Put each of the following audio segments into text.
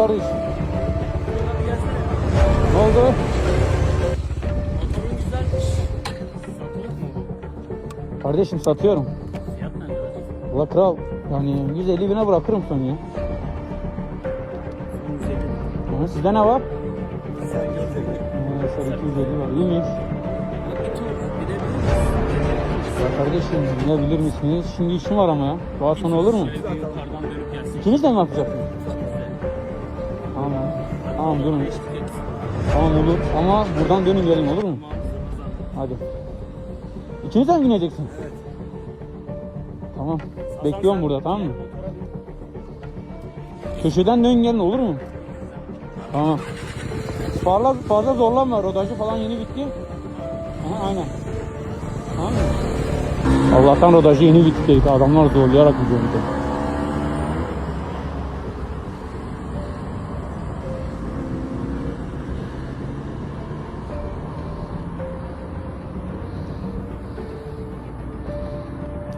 Kardeş? Ne oldu? Motorun güzelmiş. Satılık mı? Kardeşim satıyorum. Fiyat ne kral yani 150 bine bırakırım seni ya. 150. Yani sizde ne var? Sen gördün. Ee, sarı 250 var. İyiymiş. Ya kardeşim binebilir misiniz? Şimdi işim var ama ya. Daha sonra olur mu? İkiniz de mi yapacaksınız? Tamam. Etsin. Tamam olur. Ama buradan dönün gelin olur mu? Hadi. İkiniz de mi bineceksin? Tamam. Bekliyorum burada tamam mı? Köşeden dön gelin olur mu? Tamam. Fazla, fazla zorlama. Rodajı falan yeni bitti. Aha, aynen. Tamam mı? Allah'tan rodajı yeni bitti. Adamlar zorlayarak gidiyor bir.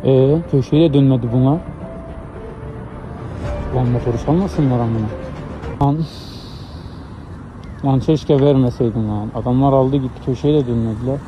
Ee, köşeye de dönmedi bunlar. Lan motoru salmasınlar amına. Lan. Lan keşke vermeseydin lan. Adamlar aldı gitti köşeye de dönmediler.